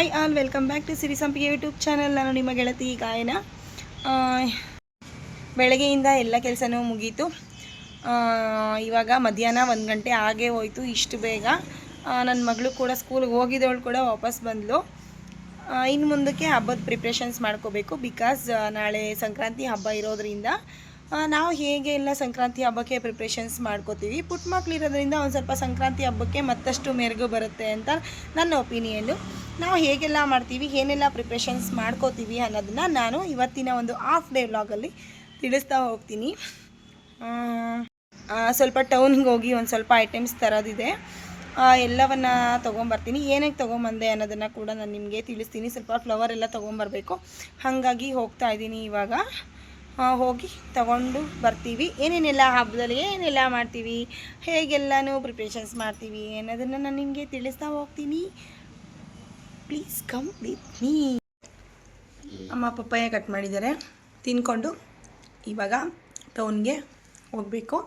Hi all, welcome back to Siri Sampige YouTube channel. ನಾನು ನಿಮ್ಮ ಗೆಳತಿ ಗಾಯನ. ಬೆಳಗ್ಗೆಯಿಂದ ಎಲ್ಲ ಕೆಲಸನೂ ಮುಗೀತು. ಇವಾಗ ಮಧ್ಯಾಹ್ನ ಒಂದು ಗಂಟೆ ಹಾಗೆ ಹೋಯಿತು, ಇಷ್ಟು ಬೇಗ. ನನ್ನ ಮಗಳು ಕೂಡ ಸ್ಕೂಲ್ಗೆ ಹೋಗಿದ್ದವಳು ಕೂಡ ವಾಪಸ್ ಬಂದಳು ಇನ್ನು ಮುಂದಕ್ಕೆ ಹಬ್ಬದ ಪ್ರಿಪ್ರೇಷನ್ಸ್ ಮಾಡ್ಕೋಬೇಕು ಬಿಕಾಸ್ ನಾಳೆ ಸಂಕ್ರಾಂತಿ ಹಬ್ಬ ಇರೋದ್ರಿಂದ ನಾವು ಹೇಗೆ ಎಲ್ಲ ಸಂಕ್ರಾಂತಿ ಹಬ್ಬಕ್ಕೆ ಪ್ರಿಪ್ರೇಷನ್ಸ್ ಮಾಡ್ಕೋತೀವಿ? ಪುಟ್ ಮಕ್ಳು ಇರೋದ್ರಿಂದ ಒಂದು ಸ್ವಲ್ಪ ಸಂಕ್ರಾಂತಿ ಹಬ್ಬಕ್ಕೆ ಮತ್ತಷ್ಟು ಮೆರುಗು ಬರುತ್ತೆ ಅಂತ ನನ್ನ ಒಪಿನಿಯನ್ನು ನಾವು ಹೇಗೆಲ್ಲ ಮಾಡ್ತೀವಿ? ಏನೆಲ್ಲ ಪ್ರಿಪ್ರೇಷನ್ಸ್ ಮಾಡ್ಕೋತೀವಿ ಅನ್ನೋದನ್ನ ನಾನು ಇವತ್ತಿನ ಒಂದು ಹಾಫ್ ಡೇ ವ್ಲಾಗಲ್ಲಿ ತಿಳಿಸ್ತಾ ಹೋಗ್ತೀನಿ. ಸ್ವಲ್ಪ ಟೌನ್ಗೆ ಹೋಗಿ ಒಂದು ಸ್ವಲ್ಪ ಐಟಮ್ಸ್ ತರೋದಿದೆ. ಎಲ್ಲವನ್ನ ತೊಗೊಂಬರ್ತೀನಿ. ಏನಕ್ಕೆ ತೊಗೊಂಬಂದೆ ಅನ್ನೋದನ್ನು ಕೂಡ ನಾನು ನಿಮಗೆ ತಿಳಿಸ್ತೀನಿ. ಸ್ವಲ್ಪ ಫ್ಲವರ್ ಎಲ್ಲ ತೊಗೊಂಬರ್ಬೇಕು. ಹಾಗಾಗಿ ಹೋಗ್ತಾ ಇದ್ದೀನಿ ಇವಾಗ. ಹೋಗಿ ತಗೊಂಡು ಬರ್ತೀವಿ. ಏನೇನೆಲ್ಲ ಹಬ್ಬದಲ್ಲಿ ಏನೆಲ್ಲ ಮಾಡ್ತೀವಿ? ಹೇಗೆಲ್ಲನೂ ಪ್ರಿಪ್ರೇಷನ್ಸ್ ಮಾಡ್ತೀವಿ ಅನ್ನೋದನ್ನು ನಾನು ನಿಮಗೆ ತಿಳಿಸ್ತಾ ಹೋಗ್ತೀನಿ. ಪ್ಲೀಸ್ ಕಮ್ ವಿತ್ ಮೀ ಅಮ್ಮ ಪಪ್ಪಾಯ ಕಟ್ ಮಾಡಿದ್ದಾರೆ. ತಿನ್ಕೊಂಡು ಇವಾಗ ಟೌನ್ಗೆ ಹೋಗಬೇಕು.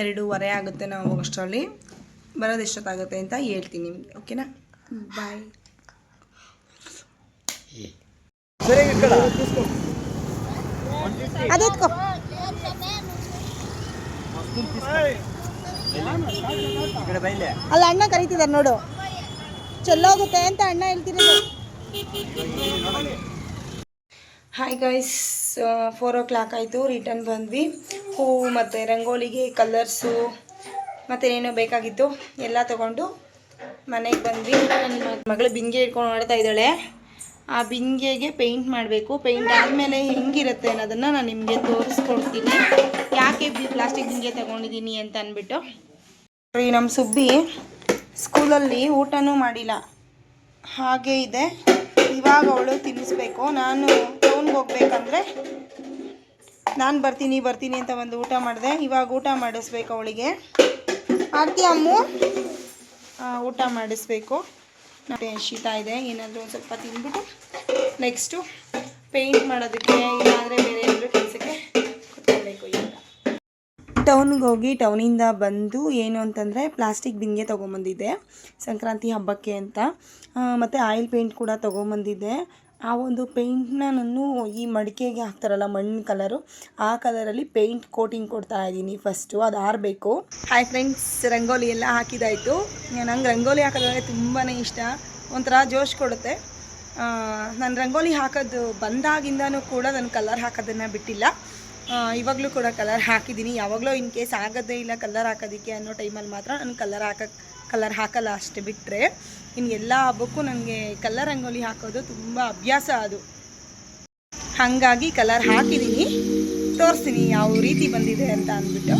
ಎರಡೂವರೆ ಆಗುತ್ತೆ ನಾವು ಹೋಗೋಷ್ಟರಲ್ಲಿ ಬರೋದು ಎಷ್ಟೊತ್ತಾಗುತ್ತೆ ಅಂತ ಹೇಳ್ತೀನಿ ನಿಮಗೆ ಓಕೆನಾ ಬಾಯ್ ಅದೆತ್ಕೋ ಅಲ್ಲ, ಅಣ್ಣ ಕರೀತಿದ್ದಾರೆ ನೋಡು. ಚೆಲ್ಲೋಗುತ್ತೆ ಅಂತ ಅಣ್ಣ ಹೇಳ್ತಿರೋದು. Hi guys four o'clock ಆಯಿತು ರಿಟರ್ನ್ ಬಂದ್ವಿ. ಹೂವು ಮತ್ತು ರಂಗೋಲಿಗೆ ಕಲರ್ಸು ಮತ್ತು ಏನೋ ಬೇಕಾಗಿತ್ತು, ಎಲ್ಲ ತಗೊಂಡು ಮನೆಗೆ ಬಂದ್ವಿ. ನನ್ನ ಮಗಳು ಬಿಂಗೆ ಇಟ್ಕೊಂಡು ಮಾಡ್ತಾ ಇದ್ದಾಳೆ. ಆ ಬಿಂಗೆಗೆ ಪೇಂಟ್ ಮಾಡಬೇಕು. ಪೇಂಟ್ ಆದಮೇಲೆ ಹೆಂಗಿರುತ್ತೆ ಅನ್ನೋದನ್ನು ನಾನು ನಿಮಗೆ ತೋರಿಸ್ಕೊಡ್ತೀನಿ. ಯಾಕೆ ಪ್ಲಾಸ್ಟಿಕ್ ಬಿಂಗೆ ತಗೊಂಡಿದ್ದೀನಿ ಅಂತ ಅಂದ್ಬಿಟ್ಟು. ರೀ ನಮ್ಮ ಸುಬ್ಬಿ ಸ್ಕೂಲಲ್ಲಿ ಊಟನೂ ಮಾಡಿಲ್ಲ. ಹಾಗೆ ಇದೆ. ಇವಾಗ ಅವಳು ತಿನ್ನಿಸ್ಬೇಕು. ನಾನು ಟೌನ್ಗೆ ಹೋಗ್ಬೇಕಂದ್ರೆ ನಾನು ಬರ್ತೀನಿ ಬರ್ತೀನಿ ಅಂತ ಒಂದು ಊಟ ಮಾಡಿದೆ. ಇವಾಗ ಊಟ ಮಾಡಿಸ್ಬೇಕು ಅವಳಿಗೆ. ಆರ್ತಿ ಅಮ್ಮು ಊಟ ಮಾಡಿಸ್ಬೇಕು. ಮತ್ತೆ ಶೀತ ಇದೆ. ಏನಾದರೂ ಒಂದು ಸ್ವಲ್ಪ ತಿಂದ್ಬಿಟ್ಟು ನೆಕ್ಸ್ಟು ಪೇಂಟ್ ಮಾಡೋದಕ್ಕೆ ಏನಾದರೆ ಬೇರೆ ಏನಾದರೂ ಕೆಲಸಕ್ಕೆ ಕೊಟ್ಕೊಳ್ಬೇಕು ಈಗ. ಟೌನ್ಗೆ ಹೋಗಿ ಟೌನಿಂದ ಬಂದು ಏನು ಅಂತಂದರೆ ಪ್ಲಾಸ್ಟಿಕ್ ಬಿಂಗೆ ತೊಗೊಂಬಂದಿದ್ದೆ. ಸಂಕ್ರಾಂತಿ ಹಬ್ಬಕ್ಕೆ ಅಂತ. ಮತ್ತು ಆಯಿಲ್ ಪೇಂಟ್ ಕೂಡ ತೊಗೊಂಬಂದಿದ್ದೆ. ಆ ಒಂದು ಪೇಂಟ್ನ ನಾನು ಈ ಮಡಿಕೆಗೆ ಹಾಕ್ತಾರಲ್ಲ ಮಣ್ಣು ಕಲರು ಆ ಕಲರಲ್ಲಿ ಪೇಂಟ್ ಕೋಟಿಂಗ್ ಕೊಡ್ತಾ ಇದ್ದೀನಿ ಫಸ್ಟು ಅದು ಆರಬೇಕು. ಹಾಯ್ ಫ್ರೆಂಡ್ಸ್ ರಂಗೋಲಿ ಎಲ್ಲ ಹಾಕಿದಾಯಿತು. ನಂಗೆ ರಂಗೋಲಿ ಹಾಕೋದಂದರೆ ತುಂಬಾ ಇಷ್ಟ. ಒಂಥರ ಜೋಶ್ ಕೊಡುತ್ತೆ. ನಾನು ರಂಗೋಲಿ ಹಾಕೋದು ಬಂದಾಗಿಂದನೂ ಕೂಡ ನಾನು ಕಲರ್ ಹಾಕೋದನ್ನು ಬಿಟ್ಟಿಲ್ಲ. ಇವಾಗಲೂ ಕೂಡ ಕಲರ್ ಹಾಕಿದ್ದೀನಿ ಯಾವಾಗಲೂ ಇನ್ ಕೇಸ್ ಆಗೋದೇ ಇಲ್ಲ ಕಲರ್ ಹಾಕೋದಕ್ಕೆ ಅನ್ನೋ ಟೈಮಲ್ಲಿ ಮಾತ್ರ ನಾನು ಕಲರ್ ಹಾಕಕ್ಕೆ ಕಲರ್ ಹಾಕಲ್ಲ ಅಷ್ಟು ಬಿಟ್ಟರೆ ಇನ್ನು ಎಲ್ಲ ಹಬ್ಬಕ್ಕೂ ನನಗೆ ಕಲರ್ ರಂಗೋಲಿ ಹಾಕೋದು ತುಂಬ ಅಭ್ಯಾಸ ಅದು. ಹಾಗಾಗಿ ಕಲರ್ ಹಾಕಿದ್ದೀನಿ ತೋರಿಸ್ತೀನಿ ಯಾವ ರೀತಿ ಬಂದಿದೆ ಅಂತ ಅಂದ್ಬಿಟ್ಟು.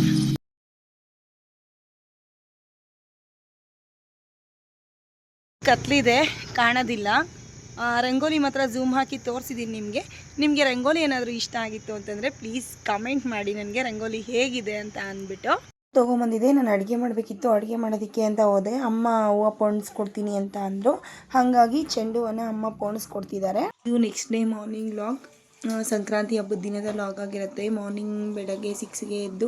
ಕತ್ಲಿದೆ, ಕಾಣೋದಿಲ್ಲ. ರಂಗೋಲಿ ಮಾತ್ರ ಝೂಮ್ ಹಾಕಿ ತೋರಿಸಿದ್ದೀನಿ ನಿಮಗೆ. ನಿಮಗೆ ರಂಗೋಲಿ ಏನಾದರೂ ಇಷ್ಟ ಆಗಿತ್ತು ಅಂತಂದರೆ ಪ್ಲೀಸ್ ಕಮೆಂಟ್ ಮಾಡಿ. ನನಗೆ ರಂಗೋಲಿ ಹೇಗಿದೆ ಅಂತ ಅಂದ್ಬಿಟ್ಟು. ತೊಗೊಂಬಂದಿದೆ, ನಾನು ಅಡುಗೆ ಮಾಡಬೇಕಿತ್ತು, ಅಡುಗೆ ಮಾಡೋದಕ್ಕೆ ಅಂತ ಹೋದೆ. ಅಮ್ಮ ಹೂವು ಪೋಣಿಸ್ಕೊಡ್ತೀನಿ ಅಂತ ಅಂದರು. ಹಾಗಾಗಿ ಚೆಂಡು ಹೂವನ್ನ ಅಮ್ಮ ಪೋಣಿಸ್ಕೊಡ್ತಿದ್ದಾರೆ ಇದು next day morning vlog Sankranti ಹಬ್ಬದ ದಿನದ ಲಾಗ್ ಆಗಿರುತ್ತೆ. ಮಾರ್ನಿಂಗ್ ಬೆಳಗ್ಗೆ ಸಿಕ್ಸ್ಗೆ ಎದ್ದು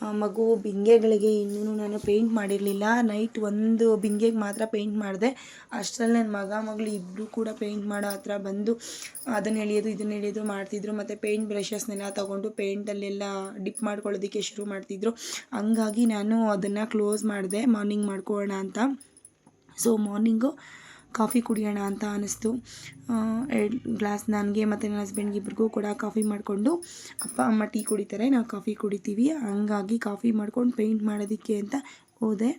ಮಗು ಬಿಂಗೆಗಳಿಗೆ ಇನ್ನೂ ನಾನು ಪೇಂಟ್ ಮಾಡಿರಲಿಲ್ಲ. ನೈಟ್ ಒಂದು ಬಿಂಗೆಗೆ ಮಾತ್ರ ಪೇಂಟ್ ಮಾಡಿದೆ. ಅಷ್ಟರಲ್ಲಿ ನನ್ನ ಮಗ, ಮಗಳು ಇಬ್ಬರು ಕೂಡ ಪೇಂಟ್ ಮಾಡೋ ಹತ್ರ ಬಂದು ಅದನ್ನು ಎಳೆಯೋದು ಇದನ್ನು ಎಳೆಯೋದು ಮಾಡ್ತಿದ್ರು. ಮತ್ತು ಪೇಂಟ್ ಬ್ರಷಸ್ನೆಲ್ಲ ತೊಗೊಂಡು ಪೇಂಟಲ್ಲೆಲ್ಲ ಡಿಪ್ ಮಾಡ್ಕೊಳ್ಳೋದಕ್ಕೆ ಶುರು ಮಾಡ್ತಿದ್ರು. ಹಂಗಾಗಿ ನಾನು ಅದನ್ನು ಕ್ಲೋಸ್ ಮಾಡಿದೆ. ಮಾರ್ನಿಂಗ್ ಮಾಡ್ಕೊಳ್ಳೋಣ ಅಂತ. ಸೊ ಮಾರ್ನಿಂಗು ಕಾಫಿ ಕುಡಿಯೋಣ ಅಂತ ಅನ್ನಿಸ್ತು. ಎರಡು ಗ್ಲಾಸ್ ನನಗೆ ಮತ್ತು ನನ್ನ ಹಸ್ಬೆಂಡ್ಗೆ ಇಬ್ರಿಗೂ ಕೂಡ ಕಾಫಿ ಮಾಡಿಕೊಂಡು ಅಪ್ಪ, ಅಮ್ಮ ಟೀ ಕುಡಿತಾರೆ, ನಾವು ಕಾಫಿ ಕುಡಿತೀವಿ, ಹಂಗಾಗಿ ಕಾಫಿ ಮಾಡ್ಕೊಂಡು ಪೇಂಟ್ ಮಾಡೋದಕ್ಕೆ ಅಂತ ಹೋದೆ.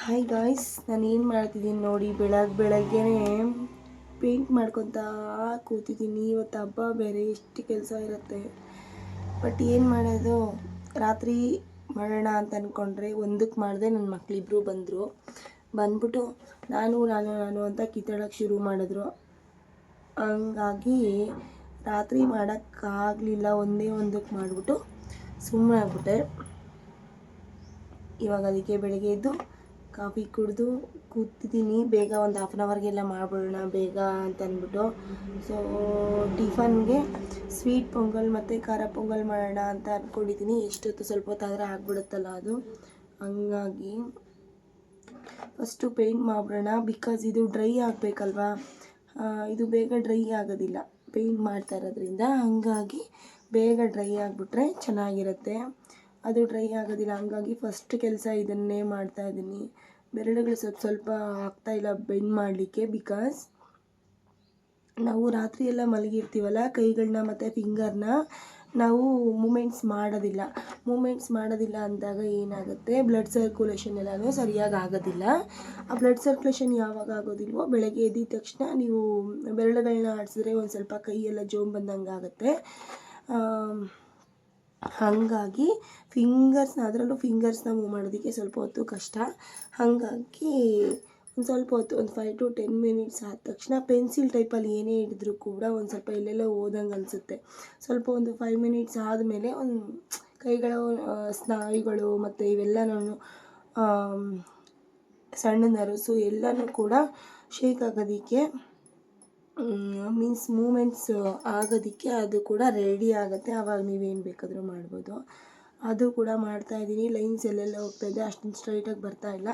ಹಾಯ್ ಗಾಯ್ಸ್ ನಾನು ಏನು ಮಾಡ್ತಿದ್ದೀನಿ ನೋಡಿ ಬೆಳಗ್ಗೆ ಬೆಳಗ್ಗೆ ಪೇಂಟ್ ಮಾಡ್ಕೊತ ಕೂತಿದ್ದೀನಿ. ಇವತ್ತು ಹಬ್ಬ ಬೇರೆ, ಎಷ್ಟು ಕೆಲಸ ಇರುತ್ತೆ. ಬಟ್ ಏನು ಮಾಡೋದು? ರಾತ್ರಿ ಮಾಡೋಣ ಅಂತ ಅಂದ್ಕೊಂಡ್ರೆ ಒಂದಕ್ಕೆ ಮಾಡಿದೆ ನನ್ನ ಮಕ್ಕಳಿಬ್ರು ಬಂದರು. ಬಂದ್ಬಿಟ್ಟು ನಾನು ನಾನು ನಾನು ಅಂತ ಕಿತ್ತಾಡೋಕ್ಕೆ ಶುರು ಮಾಡಿದ್ರು. ಹಂಗಾಗಿ ರಾತ್ರಿ ಮಾಡೋಕ್ಕಾಗಲಿಲ್ಲ, ಒಂದೇ ಒಂದಕ್ಕೆ ಮಾಡಿಬಿಟ್ಟು ಸುಮ್ಮನೆ ಆಗ್ಬಿಟ್ಟೆ. ಇವಾಗ ಅದಕ್ಕೆ ಬೆಳಗ್ಗೆ ಎದ್ದು ಕಾಫಿ ಕುಡಿದು ಕೂತಿದ್ದೀನಿ. ಬೇಗ ಒಂದು ಹಾಫ್ ಆನ್ ಅವರ್ಗೆಲ್ಲ ಮಾಡಿಬಿಡೋಣ, ಬೇಗ ಅಂತ ಅಂದ್ಬಿಟ್ಟು. ಸೊ ಟಿಫನ್ಗೆ ಸ್ವೀಟ್ ಪೊಂಗಲ್ ಮತ್ತು ಖಾರ ಪೊಂಗಲ್ ಮಾಡೋಣ ಅಂತ ಅಂದ್ಕೊಂಡಿದ್ದೀನಿ ಎಷ್ಟೊತ್ತು ಸ್ವಲ್ಪ ಹೊತ್ತಾದರೆ ಆಗ್ಬಿಡುತ್ತಲ್ಲ ಅದು. ಹಂಗಾಗಿ ಫಸ್ಟು ಪೇಂಟ್ ಮಾಡ್ಬಿಡೋಣ ಬಿಕಾಸ್ ಇದು ಡ್ರೈ ಆಗಬೇಕಲ್ವಾ? ಇದು ಬೇಗ ಡ್ರೈ ಆಗೋದಿಲ್ಲ. ಪೇಂಟ್ ಮಾಡ್ತಾ ಇರೋದ್ರಿಂದ ಹಾಗಾಗಿ ಬೇಗ ಡ್ರೈ ಆಗಿಬಿಟ್ರೆ ಚೆನ್ನಾಗಿರುತ್ತೆ. ಅದು ಡ್ರೈ ಆಗೋದಿಲ್ಲ, ಹಂಗಾಗಿ ಫಸ್ಟ್ ಕೆಲಸ ಇದನ್ನೇ ಮಾಡ್ತಾ ಇದ್ದೀನಿ. ಬೆರಳುಗಳು ಸ್ವಲ್ಪ ಸ್ವಲ್ಪ ಆಗ್ತಾ ಇಲ್ಲ ಬೆಂಡ್ ಮಾಡಲಿಕ್ಕೆ ಬಿಕಾಸ್ ನಾವು ರಾತ್ರಿ ಎಲ್ಲ ಮಲಗಿರ್ತೀವಲ್ಲ, ಕೈಗಳನ್ನ ಮತ್ತು ಫಿಂಗರ್ನ ನಾವು ಮೂಮೆಂಟ್ಸ್ ಮಾಡೋದಿಲ್ಲ. ಮೂಮೆಂಟ್ಸ್ ಮಾಡೋದಿಲ್ಲ ಅಂದಾಗ ಏನಾಗುತ್ತೆ? ಬ್ಲಡ್ ಸರ್ಕ್ಯುಲೇಷನ್ ಎಲ್ಲನೂ ಸರಿಯಾಗಿ ಆಗೋದಿಲ್ಲ. ಆ ಬ್ಲಡ್ ಸರ್ಕ್ಯುಲೇಷನ್ ಯಾವಾಗ ಆಗೋದಿಲ್ವೋ ಬೆಳಗ್ಗೆ ಎದ್ದಿದ ತಕ್ಷಣ ನೀವು ಬೆರಳುಗಳನ್ನ ಆಡಿಸಿದ್ರೆ ಒಂದು ಸ್ವಲ್ಪ ಕೈಯೆಲ್ಲ ಜೋಮ್ ಬಂದಂಗೆ ಆಗುತ್ತೆ. ಹಾಗಾಗಿ ಫಿಂಗರ್ಸ್ನ ಅದರಲ್ಲೂ ಫಿಂಗರ್ಸ್ನ ಮೂವ್ ಮಾಡೋದಕ್ಕೆ ಸ್ವಲ್ಪ ಹೊತ್ತು ಕಷ್ಟ. ಹಾಗಾಗಿ ಒಂದು ಸ್ವಲ್ಪ ಹೊತ್ತು, ಒಂದು ಫೈವ್ ಟು ಟೆನ್ ಮಿನಿಟ್ಸ್ ಆದ ತಕ್ಷಣ ಪೆನ್ಸಿಲ್ ಟೈಪಲ್ಲಿ ಏನೇ ಹಿಡಿದ್ರೂ ಕೂಡ ಒಂದು ಸ್ವಲ್ಪ ಎಲ್ಲೆಲ್ಲೋ ಓದಂಗೆ ಅನಿಸುತ್ತೆ. ಸ್ವಲ್ಪ ಒಂದು ಫೈವ್ ಮಿನಿಟ್ಸ್ ಆದಮೇಲೆ ಒಂದು ಕೈಗಳ ಸ್ನಾಯುಗಳು ಮತ್ತು ಇವೆಲ್ಲನೂ ಸಣ್ಣ ನರಸು ಎಲ್ಲನೂ ಕೂಡ ಶೇಕ್ ಆಗೋದಕ್ಕೆ ಮೀನ್ಸ್ ಮೂಮೆಂಟ್ಸ್ ಆಗೋದಕ್ಕೆ ಅದು ಕೂಡ ರೆಡಿ ಆಗುತ್ತೆ. ಆವಾಗ ನೀವೇನು ಬೇಕಾದರೂ ಮಾಡ್ಬೋದು. ಅದು ಕೂಡ ಮಾಡ್ತಾ ಇದ್ದೀನಿ. ಲೈನ್ಸ್ ಎಲ್ಲೆಲ್ಲ ಹೋಗ್ತಾ ಇದೆ. ಅಷ್ಟೊಂದು ಸ್ಟ್ರೈಟಾಗಿ ಬರ್ತಾ ಇಲ್ಲ.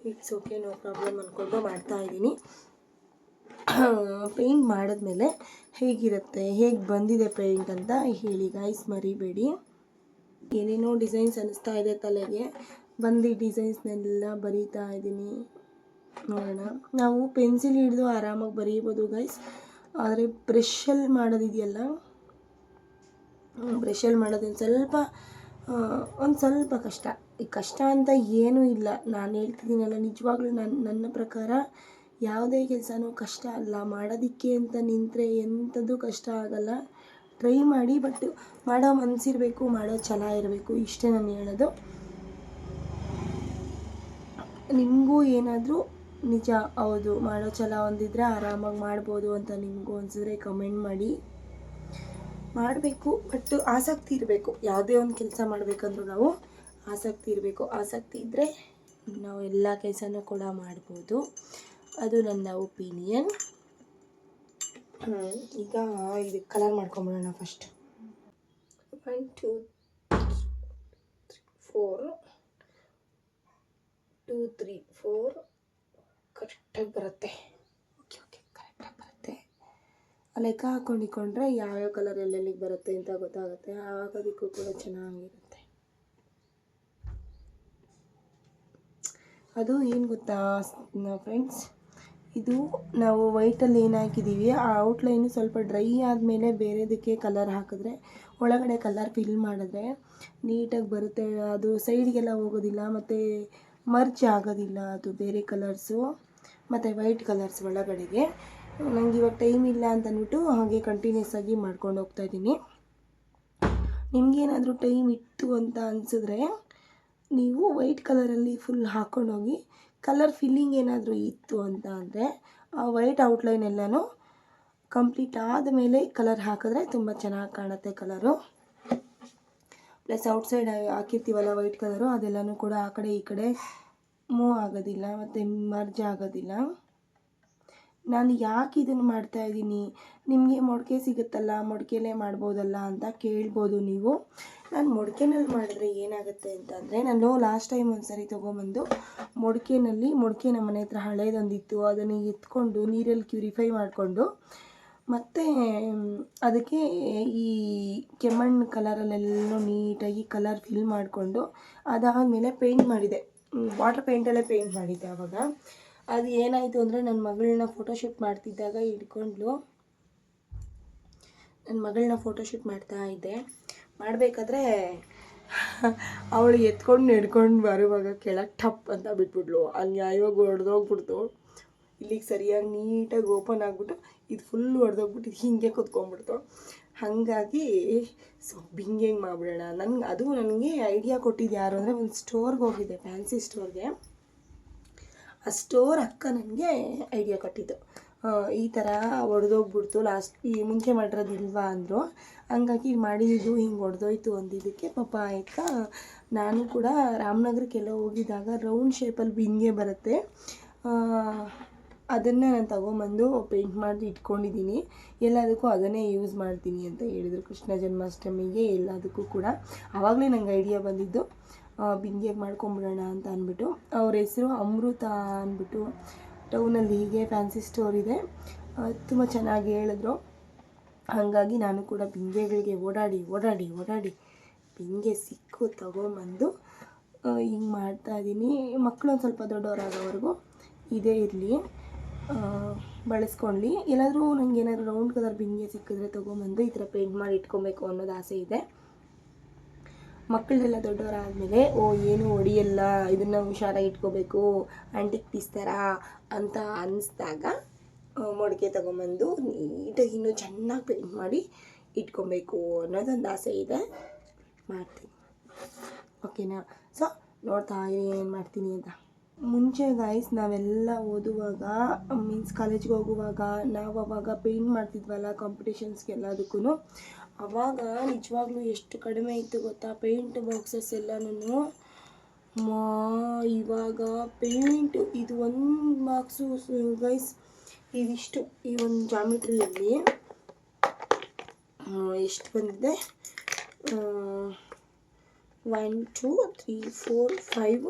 ಇಟ್ಸ್ ಓಕೆ, ನೋ ಪ್ರಾಬ್ಲಮ್ ಅಂದ್ಕೊಂಡು ಮಾಡ್ತಾ ಇದ್ದೀನಿ. ಪೇಂಟ್ ಮಾಡಿದ್ಮೇಲೆ ಹೇಗಿರುತ್ತೆ, ಹೇಗೆ ಬಂದಿದೆ ಪೇಂಟ್ ಅಂತ ಹೇಳಿ ಗಾಯ್ಸ್ ಮರಿಬೇಡಿ. ಏನೇನೋ ಡಿಸೈನ್ಸ್ ಅನ್ನಿಸ್ತಾ ಇದೆ ತಲೆಗೆ. ಬಂದು ಡಿಸೈನ್ಸ್ನೆಲ್ಲ ಬರೀತಾ ಇದ್ದೀನಿ. ನೋಡೋಣ. ನಾವು ಪೆನ್ಸಿಲ್ ಹಿಡಿದು ಆರಾಮಾಗಿ ಬರೀಬೋದು ಗೈಸ್ ಆದರೆ ಬ್ರಷಲ್ಲಿ ಮಾಡೋದಿದೆಯಲ್ಲ? ಬ್ರಷಲ್ಲಿ ಮಾಡೋದೊಂದು ಸ್ವಲ್ಪ ಒಂದು ಸ್ವಲ್ಪ ಕಷ್ಟ. ಕಷ್ಟ ಅಂತ ಏನೂ ಇಲ್ಲ. ನಾನು ಹೇಳ್ತಿದ್ದೀನಲ್ಲ, ನಿಜವಾಗ್ಲೂ ನನ್ನ ನನ್ನ ಪ್ರಕಾರ ಯಾವುದೇ ಕೆಲಸನೂ ಕಷ್ಟ ಅಲ್ಲ. ಮಾಡೋದಕ್ಕೆ ಅಂತ ನಿಂತರೆ ಎಂಥದ್ದು ಕಷ್ಟ ಆಗಲ್ಲ. ಟ್ರೈ ಮಾಡಿ, ಬಟ್ ಮಾಡೋ ಮನಸ್ಸಿರಬೇಕು ಮಾಡೋ ಛಲ ಇರಬೇಕು ಇಷ್ಟೇ ನಾನು ಹೇಳೋದು. ನಿಮಗೂ ಏನಾದರೂ ನಿಜ, ಹೌದು, ಮಾಡೋ ಛಲ ಹೊಂದಿದ್ರೆ ಆರಾಮಾಗಿ ಮಾಡ್ಬೋದು ಅಂತ ನಿಮಗೂ ಅನಿಸಿದ್ರೆ ಕಮೆಂಟ್ ಮಾಡಿ. ಮಾಡಬೇಕು, ಬಟ್ ಆಸಕ್ತಿ ಇರಬೇಕು. ಯಾವುದೇ ಒಂದು ಕೆಲಸ ಮಾಡಬೇಕಂದ್ರೂ ನಾವು ಆಸಕ್ತಿ ಇರಬೇಕು. ಆಸಕ್ತಿ ಇದ್ದರೆ ನಾವು ಎಲ್ಲ ಕೆಲಸನೂ ಕೂಡ ಮಾಡ್ಬೋದು. ಅದು ನನ್ನ ಒಪಿನಿಯನ್ ಈಗ ಇದು colour ಮಾಡ್ಕೊಂಬಿಡೋಣ first one two four two three four ಕರೆಕ್ಟಾಗಿ ಬರುತ್ತೆ. ಓಕೆ ಓಕೆ ಕರೆಕ್ಟಾಗಿ ಬರುತ್ತೆ. ಲೆಕ್ಕ ಹಾಕೊಂಡಿಕೊಂಡ್ರೆ ಯಾವ್ಯಾವ ಕಲರ್ ಎಲ್ಲೆಲ್ಲಿಗೆ ಬರುತ್ತೆ ಅಂತ ಗೊತ್ತಾಗುತ್ತೆ. ಆಗೋದಕ್ಕೂ ಕೂಡ ಚೆನ್ನಾಗಿರುತ್ತೆ. ಅದು ಏನು ಗೊತ್ತಾ ಫ್ರೆಂಡ್ಸ್ ಇದು ನಾವು ವೈಟಲ್ಲಿ ಏನು ಹಾಕಿದ್ದೀವಿ ಆ ಔಟ್ಲೈನು ಸ್ವಲ್ಪ ಡ್ರೈ ಆದಮೇಲೆ ಬೇರೆದಕ್ಕೆ ಕಲರ್ ಹಾಕಿದ್ರೆ, ಒಳಗಡೆ ಕಲರ್ ಫಿಲ್ ಮಾಡಿದ್ರೆ ನೀಟಾಗಿ ಬರುತ್ತೆ. ಅದು ಸೈಡ್ಗೆಲ್ಲ ಹೋಗೋದಿಲ್ಲ, ಮತ್ತು ಮರ್ಚ್ ಆಗೋದಿಲ್ಲ ಅದು ಬೇರೆ ಕಲರ್ಸು ಮತ್ತು ವೈಟ್ ಕಲರ್ಸ್ ಒಳಗಡೆಗೆ. ನನಗೆ ಇವಾಗ ಟೈಮ್ ಇಲ್ಲ ಅಂತ ಅಂದ್ಬಿಟ್ಟು ಹಾಗೆ ಕಂಟಿನ್ಯೂಸ್ ಆಗಿ ಮಾಡ್ಕೊಂಡು ಹೋಗ್ತಾಯಿದ್ದೀನಿ ನಿಮಗೇನಾದರೂ ಟೈಮ್ ಇತ್ತು ಅಂತ ಅನಿಸಿದ್ರೆ ನೀವು ವೈಟ್ ಕಲರಲ್ಲಿ ಫುಲ್ ಹಾಕ್ಕೊಂಡೋಗಿ ಕಲರ್ ಫಿಲ್ಲಿಂಗ್ ಏನಾದರೂ ಇತ್ತು ಅಂತ ಅಂದರೆ ಆ ವೈಟ್ ಔಟ್ಲೈನ್ ಎಲ್ಲನೂ ಕಂಪ್ಲೀಟ್ ಆದಮೇಲೆ ಕಲರ್ ಹಾಕಿದ್ರೆ ತುಂಬ ಚೆನ್ನಾಗಿ ಕಾಣುತ್ತೆ ಕಲರು. ಪ್ಲಸ್ ಔಟ್ಸೈಡ್ ಹಾಕಿರ್ತೀವಲ್ಲ ವೈಟ್ ಕಲರು, ಅದೆಲ್ಲನೂ ಕೂಡ ಆ ಕಡೆ ಈ ಕಡೆ ಮೂವ್ ಆಗೋದಿಲ್ಲ ಮತ್ತು ಮರ್ಜ್ ಆಗೋದಿಲ್ಲ. ನಾನು ಯಾಕೆ ಇದನ್ನು ಮಾಡ್ತಾ ಇದ್ದೀನಿ? ನಿಮಗೆ ಮೊಡಕೆ ಸಿಗುತ್ತಲ್ಲ, ಮೊಡಕೆನೇ ಮಾಡ್ಬೋದಲ್ಲ ಅಂತ ಕೇಳ್ಬೋದು ನೀವು. ನಾನು ಮೊಡಕೆನಲ್ಲಿ ಮಾಡಿದ್ರೆ ಏನಾಗುತ್ತೆ ಅಂತಂದರೆ ನಾನು ಲಾಸ್ಟ್ ಟೈಮ್ ಒಂದು ಸರಿ ತೊಗೊಂಬಂದು ಮೊಡಕೆ ಮೊಳಕೆ ನಮ್ಮ ಮನೆ ಹತ್ರ ಹಳೇದೊಂದಿತ್ತು. ಅದನ್ನು ಎತ್ಕೊಂಡು ನೀರಲ್ಲಿ ಕ್ಯೂರಿಫೈ ಮಾಡಿಕೊಂಡು, ಮತ್ತು ಅದಕ್ಕೆ ಈ ಕೆಮ್ಮಣ್ಣು ಕಲರಲ್ಲೆಲ್ಲ ನೀಟಾಗಿ ಕಲರ್ ಫಿಲ್ ಮಾಡಿಕೊಂಡು, ಅದಾದಮೇಲೆ ಪೇಂಟ್ ಮಾಡಿದೆ. ವಾಟರ್ ಪೇಂಟಲ್ಲೇ ಪೇಂಟ್ ಮಾಡಿದ್ದೆ ಆವಾಗ ಅದು ಏನಾಯಿತು ಅಂದರೆ ನನ್ನ ಮಗಳನ್ನ ಫೋಟೋಶೂಟ್ ಮಾಡ್ತಿದ್ದಾಗ ಹಿಡ್ಕೊಂಡ್ಲು ನನ್ನ ಮಗಳನ್ನ ಫೋಟೋಶೂಟ್ ಮಾಡ್ತಾ ಇದ್ದೆ. ಮಾಡಬೇಕಾದ್ರೆ ಅವಳು ಎತ್ಕೊಂಡು ನೆಡ್ಕೊಂಡು ಬರುವಾಗ ಕೆಳಗೆ ಟಪ್ ಅಂತ ಬಿಟ್ಬಿಟ್ಲು. ಅನ್ಯಾಯವಾಗಿ ಹೊಡೆದೋಗ್ಬಿಡ್ತು. ಇಲ್ಲಿಗೆ ಸರಿಯಾಗಿ ನೀಟಾಗಿ ಓಪನ್ ಆಗಿಬಿಟ್ಟು ಇದು ಫುಲ್ ಹೊಡೆದೋಗ್ಬಿಟ್ಟು ಹಿಂಗೆ ಕುತ್ಕೊಂಡ್ಬಿಡ್ತು. ಹಾಗಾಗಿ ಸೊ ಹಿಂಗೆ ಮಾಡಿಬಿಡೋಣ. ನನ್ಗೆ ಅದು ನನಗೆ ಐಡಿಯಾ ಕೊಟ್ಟಿದ್ದು ಯಾರು ಅಂದರೆ ಒಂದು ಸ್ಟೋರ್ಗೆ ಹೋಗಿದ್ದೆ ಫ್ಯಾನ್ಸಿ ಸ್ಟೋರ್ಗೆ ಆ ಸ್ಟೋರ್ ಅಕ್ಕ ನನಗೆ ಐಡಿಯಾ ಕೊಟ್ಟಿದ್ದು. ಈ ಥರ ಒಡೆದೋಗ್ಬಿಡ್ತು. ಲಾಸ್ಟ್ ಈ ಮುಂಚೆ ಮಾಡಿರೋದಿಲ್ವಾ ಅಂದರು. ಹಂಗಾಗಿ ಮಾಡಿದ್ದು ಹಿಂಗೆ ಒಡೆದೋಯ್ತು ಅಂದಿದ್ದಕ್ಕೆ ಪಾಪ ಆಯ್ತಾ. ನಾನು ಕೂಡ ರಾಮನಗರಕ್ಕೆಲ್ಲ ಹೋಗಿದ್ದಾಗ ರೌಂಡ್ ಶೇಪಲ್ಲಿ ಬಿಂಗೆ ಬರುತ್ತೆ. ಅದನ್ನು ನಾನು ತಗೊಂಬಂದು ಪೇಂಟ್ ಮಾಡಿ ಇಟ್ಕೊಂಡಿದ್ದೀನಿ ಎಲ್ಲದಕ್ಕೂ ಅದನ್ನೇ ಯೂಸ್ ಮಾಡ್ತೀನಿ ಅಂತ ಹೇಳಿದರು ಕೃಷ್ಣ ಜನ್ಮಾಷ್ಟಮಿಗೆ ಎಲ್ಲದಕ್ಕೂ ಕೂಡ. ಆವಾಗಲೇ ನಂಗೆ ಐಡಿಯಾ ಬಂದಿದ್ದು ಬಿಂದಿಗೆ ಮಾಡ್ಕೊಂಬಿಡೋಣ ಅಂತ ಅಂದ್ಬಿಟ್ಟು. ಅವ್ರ ಹೆಸರು ಅಮೃತ ಅಂದ್ಬಿಟ್ಟು. ಟೌನಲ್ಲಿ ಹೀಗೆ ಫ್ಯಾನ್ಸಿ ಸ್ಟೋರ್ ಇದೆ. ತುಂಬ ಚೆನ್ನಾಗಿ ಹೇಳಿದ್ರು. ಹಾಗಾಗಿ ನಾನು ಕೂಡ ಬಿಂಗೆಗಳಿಗೆ ಓಡಾಡಿ ಓಡಾಡಿ ಓಡಾಡಿ ಬಿಂಗೆ ಸಿಕ್ಕು ತಗೊಂಬಂದು ಹಿಂಗೆ ಮಾಡ್ತಾಯಿದ್ದೀನಿ ಮಕ್ಕಳು ಒಂದು ಸ್ವಲ್ಪ ದೊಡ್ಡವರಾಗೋವರೆಗೂ ಇದೇ ಇರಲಿ. ಬಳಸ್ಕೊಳ್ಳಿ ಎಲ್ಲಾದರೂ ನನಗೆ ಏನಾದರೂ ರೌಂಡ್ ಕಲರ್ ಬಿಂಗೆ ಸಿಕ್ಕಿದ್ರೆ ತೊಗೊಂಬಂದು ಈ ಥರ ಪೇಂಟ್ ಮಾಡಿ ಇಟ್ಕೊಬೇಕು ಅನ್ನೋದು ಆಸೆ ಇದೆ. ಮಕ್ಕಳೆಲ್ಲ ದೊಡ್ಡವರಾದಮೇಲೆ, ಓ, ಏನು ಹೊಡಿಯಲ್ಲ, ಇದನ್ನು ಹುಷಾರಾಗಿ ಇಟ್ಕೋಬೇಕು ಆ್ಯಂಟಿಕ್ ಪೀಸ್ ಅಂತ ಅನ್ನಿಸ್ದಾಗ ಮೊಡಕೆ ತೊಗೊಂಬಂದು ನೀಟಾಗಿ ಇನ್ನೂ ಚೆನ್ನಾಗಿ ಪೇಂಟ್ ಮಾಡಿ ಇಟ್ಕೊಬೇಕು ಅನ್ನೋದೊಂದು ಆಸೆ ಇದೆ. ಮಾಡ್ತೀನಿ. ಓಕೆನಾ ಸೊ ನೋಡ್ತಾ ಏನು ಮಾಡ್ತೀನಿ ಅಂತ. ಮುಂಚೆ ಗಾಯ್ಸ್ ನಾವೆಲ್ಲ ಓದುವಾಗ ಮೀನ್ಸ್ ಕಾಲೇಜ್ಗೆ ಹೋಗುವಾಗ, ನಾವು ಅವಾಗ ಪೇಂಟ್ ಮಾಡ್ತಿದ್ವಲ್ಲ ಕಾಂಪಿಟೇಷನ್ಸ್ಗೆ ಎಲ್ಲದಕ್ಕೂ ಅವಾಗ ನಿಜವಾಗ್ಲೂ ಎಷ್ಟು ಕಡಿಮೆ ಇತ್ತು ಗೊತ್ತಾ? ಪೇಂಟ್ ಬಾಕ್ಸಸ್ ಎಲ್ಲನೂ ಮಾ, ಇವಾಗ ಪೇಂಟ್ ಇದು ಒಂದು ಬಾಕ್ಸು ಗೈಸ್ ಇದಿಷ್ಟು ಈ ಒಂದು ಜಾಮಿಟ್ರಿಯಲ್ಲಿ ಎಷ್ಟು ಬಂದಿದೆ? One two three four five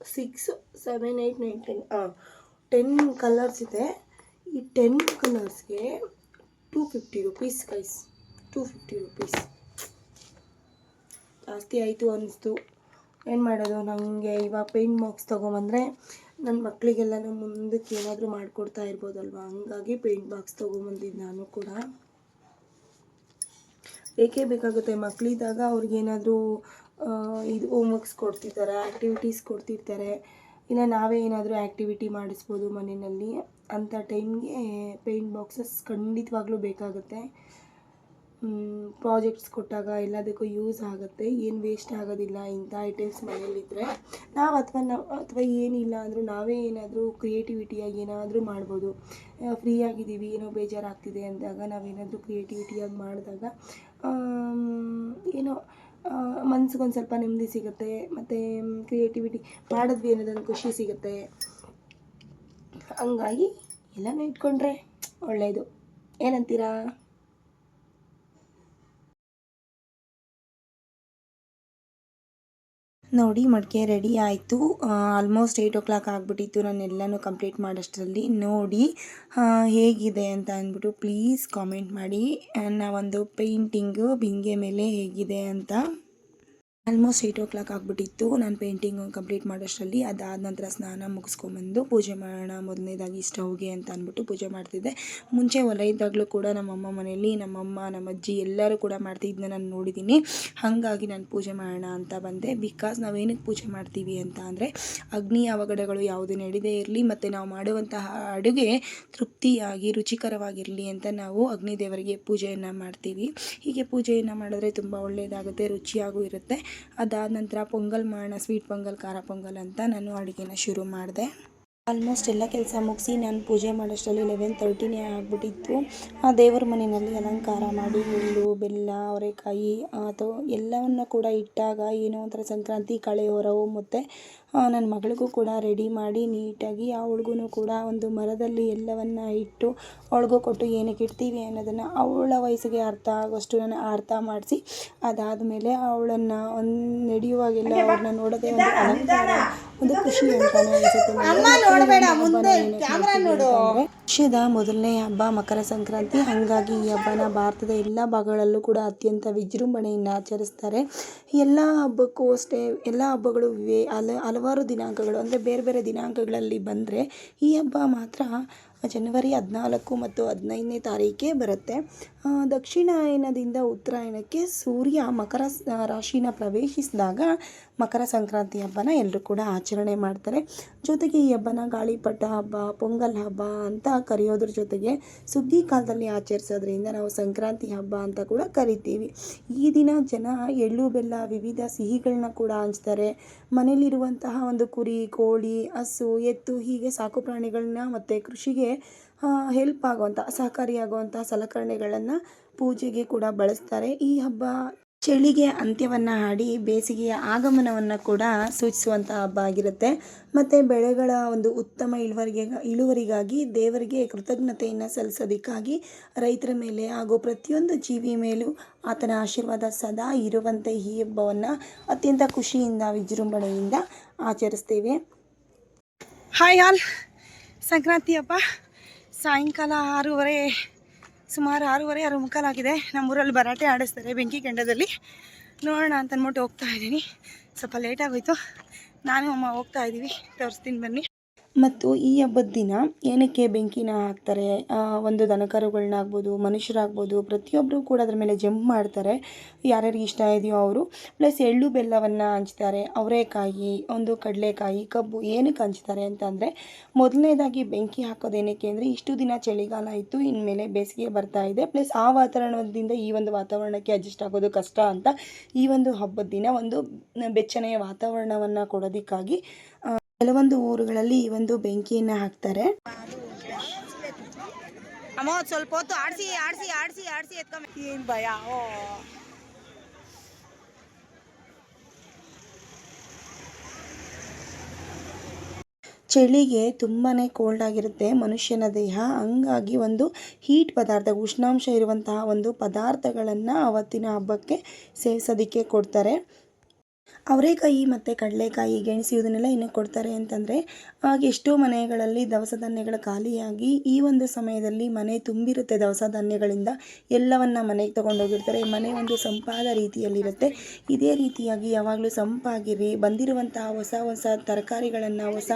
six seven eight nine ten ten colours ಇದೆ. ಈ ಟೆನ್ ಕಲರ್ಸ್ಗೆ two fifty rupees guys two fifty rupees ಜಾಸ್ತಿ ಆಯಿತು ಅನ್ನಿಸ್ತು ಏನು ಮಾಡೋದು ನನಗೆ ಇವಾಗ ಪೇಂಟ್ ಬಾಕ್ಸ್ ತೊಗೊಂಬಂದರೆ ನನ್ನ ಮಕ್ಕಳಿಗೆಲ್ಲ ಮುಂದಕ್ಕೆ ಏನಾದರೂ ಮಾಡಿಕೊಡ್ತಾ ಇರ್ಬೋದಲ್ವ? ಹಂಗಾಗಿ ಪೇಂಟ್ ಬಾಕ್ಸ್ ತೊಗೊಂಬಂದಿದ್ದು ನಾನು ಕೂಡ. ಬೇಕೇ ಬೇಕಾಗುತ್ತೆ? ಮಕ್ಕಳಿದ್ದಾಗ ಅವ್ರಿಗೇನಾದರೂ ಇದು ಹೋಮ್ವರ್ಕ್ಸ್ ಕೊಡ್ತಿರ್ತಾರೆ ಆ್ಯಕ್ಟಿವಿಟೀಸ್ ಕೊಡ್ತಿರ್ತಾರೆ. ಇಲ್ಲ ನಾವೇ ಏನಾದರೂ ಆ್ಯಕ್ಟಿವಿಟಿ ಮಾಡಿಸ್ಬೋದು ಮನೆಯಲ್ಲಿ. ಅಂಥ ಟೈಮ್ಗೆ ಪೇಂಟ್ ಬಾಕ್ಸಸ್ ಖಂಡಿತವಾಗ್ಲೂ ಬೇಕಾಗುತ್ತೆ. ಪ್ರಾಜೆಕ್ಟ್ಸ್ ಕೊಟ್ಟಾಗ ಎಲ್ಲದಕ್ಕೂ ಯೂಸ್ ಆಗುತ್ತೆ. ಏನು ವೇಸ್ಟ್ ಆಗೋದಿಲ್ಲ ಇಂಥ ಐಟಮ್ಸ್ ಮನೇಲಿದ್ದರೆ ನಾವು ಅಥವಾ ನಾವು ಅಥವಾ ಏನಿಲ್ಲ ಅಂದರೂ ನಾವೇ ಏನಾದರೂ ಕ್ರಿಯೇಟಿವಿಟಿಯಾಗಿ ಏನಾದರೂ ಮಾಡ್ಬೋದು. ಫ್ರೀ ಆಗಿದ್ದೀವಿ, ಏನೋ ಬೇಜಾರಾಗ್ತಿದೆ ಅಂದಾಗ ನಾವೇನಾದರೂ ಕ್ರಿಯೇಟಿವಿಟಿಯಾಗಿ ಮಾಡಿದಾಗ ಏನೋ ಮನ್ಸಿಗೊಂದು ಸ್ವಲ್ಪ ನೆಮ್ಮದಿ ಸಿಗುತ್ತೆ. ಮತ್ತು ಕ್ರಿಯೇಟಿವಿಟಿ ಮಾಡಿದ್ವಿ ಅನ್ನೋದೊಂದು ಖುಷಿ ಸಿಗುತ್ತೆ. ಹಂಗಾಗಿ ಎಲ್ಲನೂ ಇಟ್ಕೊಂಡ್ರೆ ಒಳ್ಳೆಯದು ಏನಂತೀರಾ? ನೋಡಿ, ಮಡಿಕೆ ರೆಡಿ ಆಯಿತು. ಆಲ್ಮೋಸ್ಟ್ ಏಯ್ಟ್ ಓ ಕ್ಲಾಕ್ ಆಗಿಬಿಟ್ಟಿತ್ತು. ನಾನು ಎಲ್ಲನೂ ಕಂಪ್ಲೀಟ್ ಮಾಡೋಷ್ಟರಲ್ಲಿ ನೋಡಿ ಹೇಗಿದೆ ಅಂತ ಅಂದ್ಬಿಟ್ಟು ಪ್ಲೀಸ್ ಕಾಮೆಂಟ್ ಮಾಡಿ. ನಾವೊಂದು ಪೇಂಟಿಂಗು ಬಿಂಗೆ ಮೇಲೆ ಹೇಗಿದೆ ಅಂತ. ಆಲ್ಮೋಸ್ಟ್ ಏಯ್ಟ್ ಓ ಕ್ಲಾಕ್ ಆಗಿಬಿಟ್ಟಿತ್ತು. ನಾನು ಪೇಂಟಿಂಗ್ ಕಂಪ್ಲೀಟ್ ಮಾಡೋಷ್ಟರಲ್ಲಿ ಅದಾದ ನಂತರ ಸ್ನಾನ ಮುಗಿಸ್ಕೊಂಬಂದು ಪೂಜೆ ಮಾಡೋಣ, ಮೊದಲನೇದಾಗಿ ಸ್ಟವ್ಗೆ ಅಂತ ಅಂದ್ಬಿಟ್ಟು ಪೂಜೆ ಮಾಡ್ತಿದ್ದೆ. ಮುಂಚೆ ಹೊಲ ಇದ್ದಾಗಲೂ ಕೂಡ ನಮ್ಮಮ್ಮ ಮನೆಯಲ್ಲಿ, ನಮ್ಮಮ್ಮ ನಮ್ಮ ಅಜ್ಜಿ ಎಲ್ಲರೂ ಕೂಡ ಮಾಡ್ತಿದ್ದನ್ನ ನಾನು ನೋಡಿದ್ದೀನಿ ಹಾಗಾಗಿ ನಾನು ಪೂಜೆ ಮಾಡೋಣ ಅಂತ ಬಂದೆ. ಬಿಕಾಸ್ ನಾವೇನಕ್ಕೆ ಪೂಜೆ ಮಾಡ್ತೀವಿ ಅಂತ ಅಂದರೆ ಅಗ್ನಿ ಅವಘಡಗಳು ಯಾವುದೇ ನಡೆದೇ ಇರಲಿ ಮತ್ತು ನಾವು ಮಾಡುವಂತಹ ಅಡುಗೆ ತೃಪ್ತಿಯಾಗಿ ರುಚಿಕರವಾಗಿರಲಿ ಅಂತ ನಾವು ಅಗ್ನಿ ದೇವರಿಗೆ ಪೂಜೆಯನ್ನು ಮಾಡ್ತೀವಿ. ಹೀಗೆ ಪೂಜೆಯನ್ನು ಮಾಡಿದ್ರೆ ತುಂಬ ಒಳ್ಳೆಯದಾಗುತ್ತೆ ರುಚಿಯಾಗೂ ಇರುತ್ತೆ. ಅದಾದ ನಂತರ ಪೊಂಗಲ್ ಮಾಡೋಣ ಸ್ವೀಟ್ ಪೊಂಗಲ್, ಖಾರ ಪೊಂಗಲ್ ಅಂತ ನಾನು ಅಡುಗೆನ ಶುರು ಮಾಡಿದೆ. ಆಲ್ಮೋಸ್ಟ್ ಎಲ್ಲ ಕೆಲಸ ಮುಗಿಸಿ ನಾನು ಪೂಜೆ ಮಾಡೋಷ್ಟರಲ್ಲಿ ಲೆವೆನ್ ತರ್ಟಿನೇ ಆಗಿಬಿಟ್ಟಿತ್ತು. ಆ ದೇವರ ಮನೆಯಲ್ಲಿ ಅಲಂಕಾರ ಮಾಡಿ ಎಳ್ಳು ಬೆಲ್ಲ, ಅವರೆಕಾಯಿ ಅಥವಾ ಎಲ್ಲವನ್ನು ಕೂಡ ಇಟ್ಟಾಗ ಏನೋ ಒಂಥರ ಸಂಕ್ರಾಂತಿ ಕಳೆ ಹೊರವು ಮತ್ತು ನನ್ನ ಮಗಳಿಗೂ ಕೂಡ ರೆಡಿ ಮಾಡಿ ನೀಟಾಗಿ ಅವಳಿಗೂ ಕೂಡ ಒಂದು ಮರದಲ್ಲಿ ಎಲ್ಲವನ್ನ ಇಟ್ಟು ಅವಳಿಗೂ ಕೊಟ್ಟು ಏನಕ್ಕೆ ಇಡ್ತೀವಿ ಅನ್ನೋದನ್ನು ಅವಳ ವಯಸ್ಸಿಗೆ ಅರ್ಥ ಆಗೋಷ್ಟು ನಾನು ಅರ್ಥ ಮಾಡಿಸಿ ಅದಾದಮೇಲೆ ಅವಳನ್ನು ಒಂದು ನಡೆಯುವಾಗೆಲ್ಲ ಅವ್ರನ್ನ ನೋಡೋದೇ ಒಂದು ಅಲಂಕಾರ ಒಂದು ಖುಷಿ ಅಂತಾನೆ ವರ್ಷದ ಮೊದಲನೇ ಹಬ್ಬ ಮಕರ ಸಂಕ್ರಾಂತಿ. ಹಾಗಾಗಿ ಈ ಹಬ್ಬನ ಭಾರತದ ಎಲ್ಲ ಭಾಗಗಳಲ್ಲೂ ಕೂಡ ಅತ್ಯಂತ ವಿಜೃಂಭಣೆಯಿಂದ ಆಚರಿಸ್ತಾರೆ. ಎಲ್ಲ ಹಬ್ಬಕ್ಕೂ ಅಷ್ಟೇ ಎಲ್ಲ ಹಬ್ಬಗಳು ಹಲ ಹಲವಾರು ದಿನಾಂಕಗಳು ಅಂದರೆ ಬೇರೆ ಬೇರೆ ದಿನಾಂಕಗಳಲ್ಲಿ ಬಂದರೆ ಈ ಹಬ್ಬ ಮಾತ್ರ ಜನವರಿ ಹದಿನಾಲ್ಕು ಮತ್ತು ಹದಿನೈದನೇ ತಾರೀಕೆ ಬರುತ್ತೆ. ದಕ್ಷಿಣಾಯನದಿಂದ ಉತ್ತರಾಯಣಕ್ಕೆ ಸೂರ್ಯ ಮಕರ ರಾಶಿನ ಪ್ರವೇಶಿಸಿದಾಗ ಮಕರ ಸಂಕ್ರಾಂತಿ ಹಬ್ಬನ ಎಲ್ಲರೂ ಕೂಡ ಆಚರಣೆ ಮಾಡ್ತಾರೆ. ಜೊತೆಗೆ ಈ ಹಬ್ಬನ ಗಾಳಿಪಟ ಹಬ್ಬ, ಪೊಂಗಲ್ ಹಬ್ಬ ಅಂತ ಕರೆಯೋದ್ರ ಜೊತೆಗೆ ಸುಗ್ಗಿ ಕಾಲದಲ್ಲಿ ಆಚರಿಸೋದ್ರಿಂದ ನಾವು ಸಂಕ್ರಾಂತಿ ಹಬ್ಬ ಅಂತ ಕೂಡ ಕರಿತೀವಿ. ಈ ದಿನ ಜನ ಎಳ್ಳು, ಬೆಲ್ಲ, ವಿವಿಧ ಸಿಹಿಗಳನ್ನ ಕೂಡ ಹಂಚ್ತಾರೆ. ಮನೆಯಲ್ಲಿರುವಂತಹ ಒಂದು ಕುರಿ, ಕೋಳಿ, ಹಸು, ಎತ್ತು ಹೀಗೆ ಸಾಕು ಪ್ರಾಣಿಗಳನ್ನ ಮತ್ತು ಕೃಷಿಗೆ ಹೆಲ್ಪ್ ಆಗುವಂಥ ಸಹಕಾರಿಯಾಗುವಂಥ ಸಲಕರಣೆಗಳನ್ನು ಪೂಜೆಗೆ ಕೂಡ ಬಳಸ್ತಾರೆ. ಈ ಹಬ್ಬ ಚಳಿಗೆ ಅಂತ್ಯವನ್ನು ಹಾಡಿ ಬೇಸಿಗೆಯ ಆಗಮನವನ್ನು ಕೂಡ ಸೂಚಿಸುವಂಥ ಹಬ್ಬ ಆಗಿರುತ್ತೆ. ಮತ್ತು ಬೆಳೆಗಳ ಒಂದು ಉತ್ತಮ ಇಳುವರಿಗೆ, ಇಳುವರಿಗಾಗಿ ದೇವರಿಗೆ ಕೃತಜ್ಞತೆಯನ್ನು ಸಲ್ಲಿಸೋದಕ್ಕಾಗಿ ರೈತರ ಮೇಲೆ ಹಾಗೂ ಪ್ರತಿಯೊಂದು ಜೀವಿ ಮೇಲೂ ಆತನ ಆಶೀರ್ವಾದ ಸದಾ ಇರುವಂತೆ ಈ ಹಬ್ಬವನ್ನು ಅತ್ಯಂತ ಖುಷಿಯಿಂದ, ವಿಜೃಂಭಣೆಯಿಂದ ಆಚರಿಸ್ತೇವೆ. ಹಾಯ್ ಆಲ್ ಸಂಕ್ರಾಂತಿ ಹಬ್ಬ. ಸಾಯಂಕಾಲ ಆರೂವರೆ ಸುಮಾರು ಆರೂವರೆ ಆರು ಮುಕ್ಕಾಲಾಗಿದೆ ನಮ್ಮೂರಲ್ಲಿ ಬರಾಟೆ ಆಡಿಸ್ತಾರೆ ಬೆಂಕಿ ಕೆಂಡದಲ್ಲಿ. ನೋಡೋಣ ಅಂತ ಅಂದ್ಬಿಟ್ಟು ಹೋಗ್ತಾ ಇದ್ದೀನಿ. ಸ್ವಲ್ಪ ಲೇಟ್ ಆಗೋಯ್ತು. ನಾನು ಅಮ್ಮ ಹೋಗ್ತಾ ಇದ್ದೀವಿ ತೋರಿಸ್ತೀನಿ ಬನ್ನಿ. ಮತ್ತು ಈ ಹಬ್ಬದ ದಿನ ಏನಕ್ಕೆ ಬೆಂಕಿನ ಹಾಕ್ತಾರೆ? ಒಂದು ದನಕರುಗಳನ್ನಾಗ್ಬೋದು, ಮನುಷ್ಯರಾಗ್ಬೋದು ಪ್ರತಿಯೊಬ್ಬರು ಕೂಡ ಅದ್ರ ಮೇಲೆ ಜಂಪ್ ಮಾಡ್ತಾರೆ. ಯಾರ್ಯಾರಿಗೆ ಇಷ್ಟ ಇದೆಯೋ ಅವರು. ಪ್ಲಸ್ ಎಳ್ಳು ಬೆಲ್ಲವನ್ನು ಹಂಚ್ತಾರೆ, ಅವರೆಕಾಯಿ, ಒಂದು ಕಡಲೆಕಾಯಿ, ಕಬ್ಬು ಏನಕ್ಕೆ ಹಂಚ್ತಾರೆ ಅಂತಂದರೆ ಮೊದಲನೇದಾಗಿ ಬೆಂಕಿ ಹಾಕೋದು ಏನಕ್ಕೆ ಅಂದರೆ, ಇಷ್ಟು ದಿನ ಚಳಿಗಾಲ ಇತ್ತು, ಇನ್ಮೇಲೆ ಬೇಸಿಗೆ ಬರ್ತಾ ಇದೆ. ಪ್ಲಸ್ ಆ ವಾತಾವರಣದಿಂದ ಈ ಒಂದು ವಾತಾವರಣಕ್ಕೆ ಅಡ್ಜಸ್ಟ್ ಆಗೋದು ಕಷ್ಟ ಅಂತ ಈ ಒಂದು ಹಬ್ಬದ ದಿನ ಒಂದು ಬೆಚ್ಚನೆಯ ವಾತಾವರಣವನ್ನು ಕೊಡೋದಕ್ಕಾಗಿ ಕೆಲವೊಂದು ಊರುಗಳಲ್ಲಿ ಈ ಒಂದು ಬೆಂಕಿಯನ್ನು ಹಾಕ್ತಾರೆ. ಅಮ್ಮ ಸ್ವಲ್ಪ ಹೊತ್ತು ಆಡಿಸಿ ಆಡಿಸಿ ಆಡಿಸಿ ಆಡಿಸಿ ಏನು ಭಯ? ಓ. ಚಳಿಗೆ ತುಂಬಾ ಕೋಲ್ಡ್ ಆಗಿರುತ್ತೆ ಮನುಷ್ಯನ ದೇಹ. ಹಂಗಾಗಿ ಒಂದು ಹೀಟ್ ಪದಾರ್ಥ ಉಷ್ಣಾಂಶ ಇರುವಂತಹ ಒಂದು ಪದಾರ್ಥಗಳನ್ನು ಅವತ್ತಿನ ಹಬ್ಬಕ್ಕೆ ಸೇವಿಸೋದಕ್ಕೆ ಕೊಡ್ತಾರೆ. ಅವರೆಕಾಯಿ ಮತ್ತು ಕಡಲೆಕಾಯಿ ಗೆಣಸು ಇದನ್ನೆಲ್ಲ ಕೊಡ್ತಾರೆ ಅಂತಂದರೆ ಆಗ ಎಷ್ಟೋ ಮನೆಗಳಲ್ಲಿ ದವಸ ಧಾನ್ಯಗಳು ಖಾಲಿಯಾಗಿ ಈ ಒಂದು ಸಮಯದಲ್ಲಿ ಮನೆ ತುಂಬಿರುತ್ತೆ ದವಸ ಧಾನ್ಯಗಳಿಂದ. ಎಲ್ಲವನ್ನು ಮನೆಗೆ ತೊಗೊಂಡೋಗಿರ್ತಾರೆ. ಮನೆ ಒಂದು ಸಂಪಾದ ರೀತಿಯಲ್ಲಿರುತ್ತೆ. ಇದೇ ರೀತಿಯಾಗಿ ಯಾವಾಗಲೂ ಸಂಪಾಗಿರಿ, ಬಂದಿರುವಂತಹ ಹೊಸ ಹೊಸ ತರಕಾರಿಗಳನ್ನು, ಹೊಸ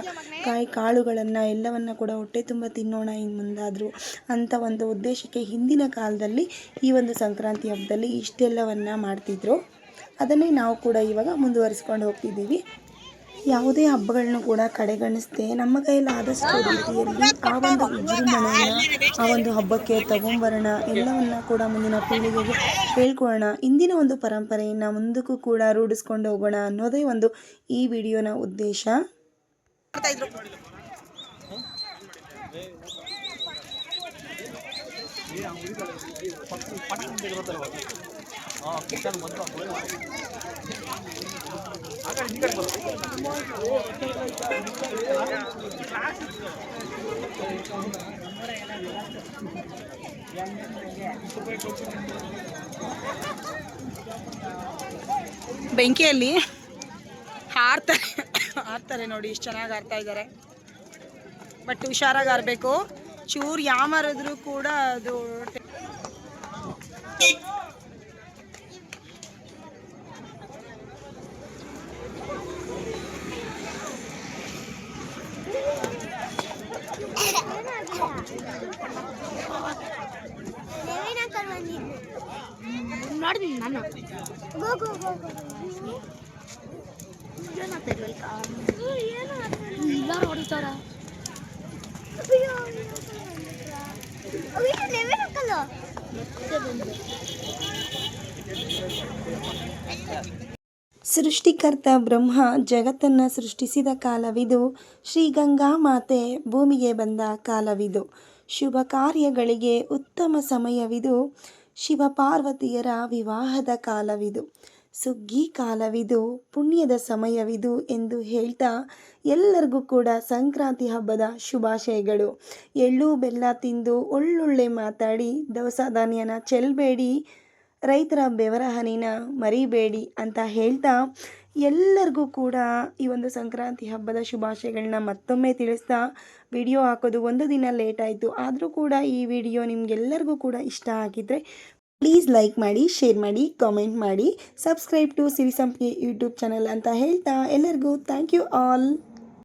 ಕಾಯಿ ಕಾಳುಗಳನ್ನು ಎಲ್ಲವನ್ನು ಕೂಡ ಹೊಟ್ಟೆ ತುಂಬ ತಿನ್ನೋಣ ಇನ್ನು ಮುಂದಾದರೂ ಅಂತ ಒಂದು ಉದ್ದೇಶಕ್ಕೆ ಹಿಂದಿನ ಕಾಲದಲ್ಲಿ ಈ ಒಂದು ಸಂಕ್ರಾಂತಿ ಹಬ್ಬದಲ್ಲಿ ಇಷ್ಟೆಲ್ಲವನ್ನು ಮಾಡ್ತಿದ್ರು. ಅದನ್ನೇ ನಾವು ಕೂಡ ಇವಾಗ ಮುಂದುವರಿಸ್ಕೊಂಡು ಹೋಗ್ತಿದ್ದೀವಿ. ಯಾವುದೇ ಹಬ್ಬಗಳನ್ನು ಕೂಡ ಕಡೆಗಣಿಸದೆ ನಮ್ಮ ಕೈಯಲ್ಲಿ ಆದಷ್ಟು ರೀತಿಯಲ್ಲಿ ಆ ಒಂದು ವಿಜೃಂಭಣೆಯನ್ನು ಆ ಒಂದು ಹಬ್ಬಕ್ಕೆ ತಗೊಂಬರೋಣ, ಎಲ್ಲವನ್ನ ಕೂಡ ಮುಂದಿನ ಪೀಳಿಗೆಗೆ ಹೇಳ್ಕೊಳ್ಳೋಣ. ಇಂದಿನ ಒಂದು ಪರಂಪರೆಯನ್ನು ಮುಂದಕ್ಕೂ ಕೂಡ ರೂಢಿಸ್ಕೊಂಡು ಹೋಗೋಣ ಅನ್ನೋದೇ ಒಂದು ಈ ವಿಡಿಯೋನ ಉದ್ದೇಶ. ಬೆಂಕಿಯಲ್ಲಿ ಹಾರ್ತಾರೆ ಹಾರ್ತಾರೆ ನೋಡಿ, ಇಷ್ಟು ಚೆನ್ನಾಗಿ ಹಾರ್ತಾ ಇದ್ದಾರೆ ಬಟ್ ಹುಷಾರಾಗಿ ಹಾರಬೇಕು. ಚೂರು ಯಾಮರಿದ್ರು ಕೂಡ ಅದು ನಾನು ಹೊಡಿತಾರ ಸೃಷ್ಟಿಕರ್ತ ಬ್ರಹ್ಮ ಜಗತ್ತನ್ನು ಸೃಷ್ಟಿಸಿದ ಕಾಲವಿದು. ಶ್ರೀಗಂಗಾ ಮಾತೆ ಭೂಮಿಗೆ ಬಂದ ಕಾಲವಿದು. ಶುಭ ಕಾರ್ಯಗಳಿಗೆ ಉತ್ತಮ ಸಮಯವಿದು. ಶಿವ ಪಾರ್ವತಿಯರ ವಿವಾಹದ ಕಾಲವಿದು. ಸುಗ್ಗಿ ಕಾಲವಿದು, ಪುಣ್ಯದ ಸಮಯವಿದು ಎಂದು ಹೇಳ್ತಾ ಎಲ್ಲರಿಗೂ ಕೂಡ ಸಂಕ್ರಾಂತಿ ಹಬ್ಬದ ಶುಭಾಶಯಗಳು. ಎಳ್ಳು, ಬೆಲ್ಲ ತಿಂದು ಒಳ್ಳೊಳ್ಳೆ ಮಾತಾಡಿ, ದವಸ ಧಾನ್ಯನ ಚೆಲ್ಲಬೇಡಿ ರೈತರ ಬೆವರ ಹನಿನ ಮರಿಬೇಡಿ ಅಂತ ಹೇಳ್ತಾ ಎಲ್ಲರಿಗೂ ಕೂಡ ಈ ಒಂದು ಸಂಕ್ರಾಂತಿ ಹಬ್ಬದ ಶುಭಾಶಯಗಳನ್ನ ಮತ್ತೊಮ್ಮೆ ತಿಳಿಸ್ತಾ ವಿಡಿಯೋ ಹಾಕೋದು ಒಂದು ದಿನ ಲೇಟ್ ಆಯಿತು. ಆದರೂ ಕೂಡ ಈ ವಿಡಿಯೋ ನಿಮಗೆಲ್ಲರಿಗೂ ಕೂಡ ಇಷ್ಟ ಆಗಿದ್ದರೆ ಪ್ಲೀಸ್ ಲೈಕ್ ಮಾಡಿ ಶೇರ್ ಮಾಡಿ ಕಾಮೆಂಟ್ ಮಾಡಿ subscribe to Sirisampige YouTube channel ಅಂತ ಹೇಳ್ತಾ ಎಲ್ಲರಿಗೂ ಥ್ಯಾಂಕ್ ಯು ಆಲ್